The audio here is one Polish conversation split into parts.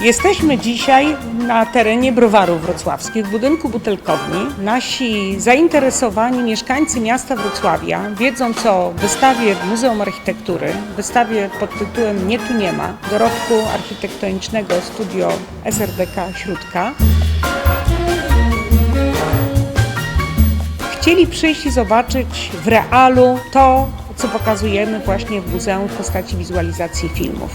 Jesteśmy dzisiaj na terenie browarów wrocławskich, w budynku butelkowni. Nasi zainteresowani mieszkańcy miasta Wrocławia, wiedząc o wystawie w Muzeum Architektury, wystawie pod tytułem Nie tu nie ma, dorobku architektonicznego studio SRDK Śródka, chcieli przyjść i zobaczyć w realu to, co pokazujemy właśnie w muzeum w postaci wizualizacji filmów.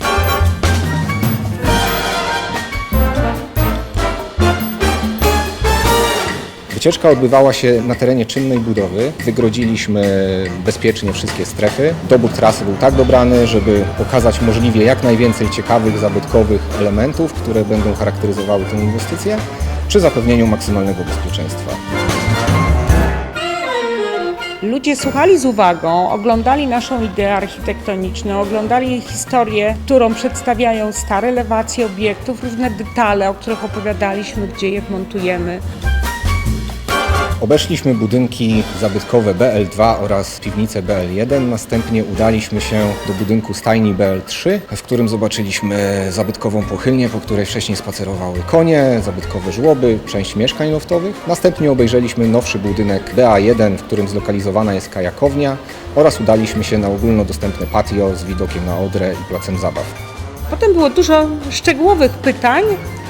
Wycieczka odbywała się na terenie czynnej budowy. Wygrodziliśmy bezpiecznie wszystkie strefy. Dobór trasy był tak dobrany, żeby pokazać możliwie jak najwięcej ciekawych, zabytkowych elementów, które będą charakteryzowały tę inwestycję, przy zapewnieniu maksymalnego bezpieczeństwa. Ludzie słuchali z uwagą, oglądali naszą ideę architektoniczną, oglądali historię, którą przedstawiają stare elewacje obiektów, różne detale, o których opowiadaliśmy, gdzie je montujemy. Obeszliśmy budynki zabytkowe BL2 oraz piwnicę BL1. Następnie udaliśmy się do budynku stajni BL3, w którym zobaczyliśmy zabytkową pochylnię, po której wcześniej spacerowały konie, zabytkowe żłoby, część mieszkań loftowych. Następnie obejrzeliśmy nowszy budynek BA1, w którym zlokalizowana jest kajakownia oraz udaliśmy się na ogólnodostępne patio z widokiem na Odrę i placem zabaw. Potem było dużo szczegółowych pytań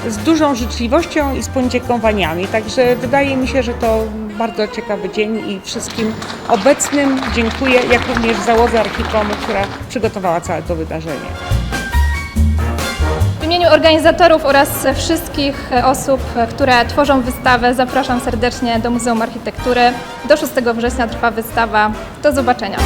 z dużą życzliwością i z podziękowaniami, także wydaje mi się, że to bardzo ciekawy dzień i wszystkim obecnym dziękuję, jak również załodze Archikomu, która przygotowała całe to wydarzenie. W imieniu organizatorów oraz wszystkich osób, które tworzą wystawę, zapraszam serdecznie do Muzeum Architektury. Do 6 września trwa wystawa. Do zobaczenia.